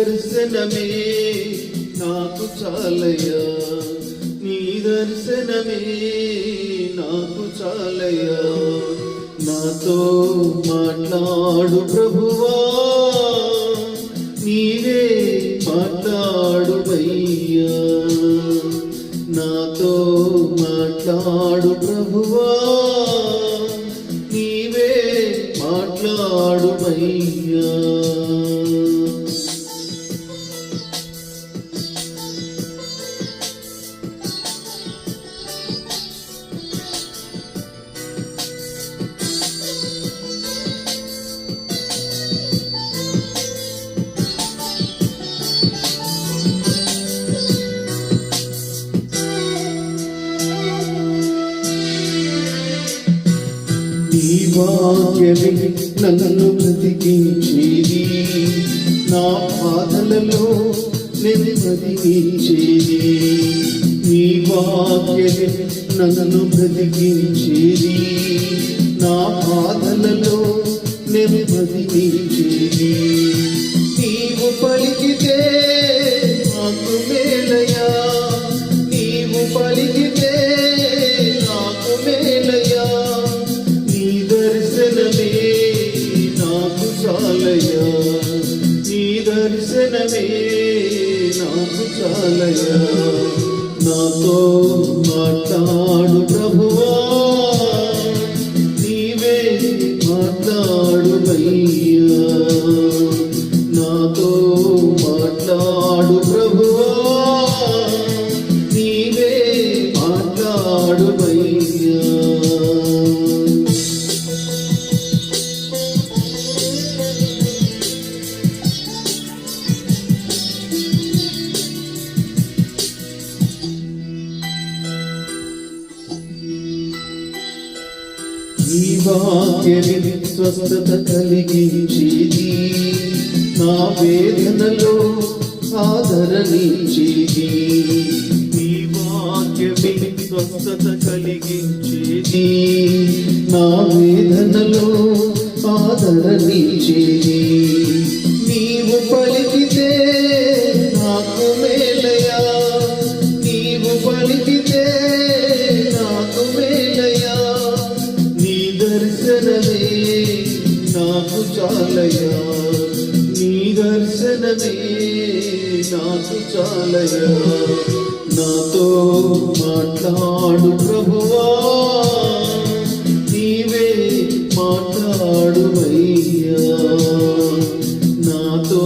దర్శనమే నాకు చాలయా నీ దర్శనమే నాకు చాలయా నాతో మాట్లాడు ప్రభువా. నీవే మాట్లాడు అయ్యా నాతో మాట్లాడు ప్రభువా. నీవే మాట్లాడు భాగ్యమే నన్ను బ్రతికించేది. నా బాధలలో నెమ్మదించేది నీ భాగ్యమే నన్ను బ్రతికించేది. నా బాధ ఈ దర్శనమే నాకు చాలయా నాతో మాట్లాడు ప్రభువా. ఈ స్వస్థత కలిగించేది నా వేదనలో ఆదరణించేది ఈ వాక్యమే స్వస్థత కలిగించేది నా వేదనలో ఆదరణించేది నీవు పలికితే నాకు చాలయా నీ దర్శనమే నాకు చాలయా నాతో మాట్లాడు ప్రభువా నీవే మాట్లాడు నాతో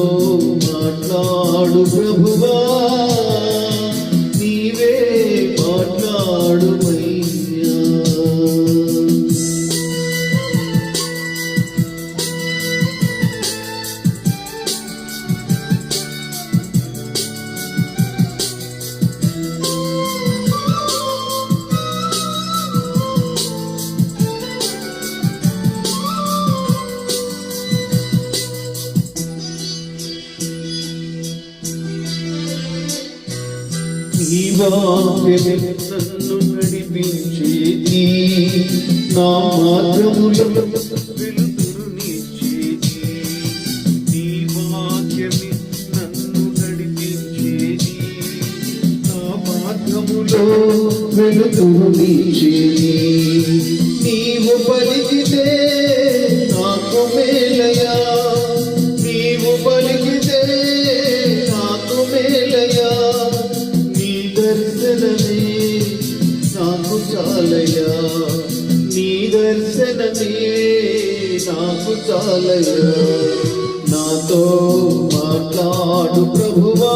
మాట్లాడు ప్రభువా నీ వాక్యమే నన్ను నడిపించేది నా మార్గములో. వెలుతురునిచ్చేది నీ. వాక్యమే నన్ను నడిపించేది నా. మార్గములో వెలుతురునిచ్చేది నీవు నాకు చాలయ్యా నాతో మాట్లాడు ప్రభువా.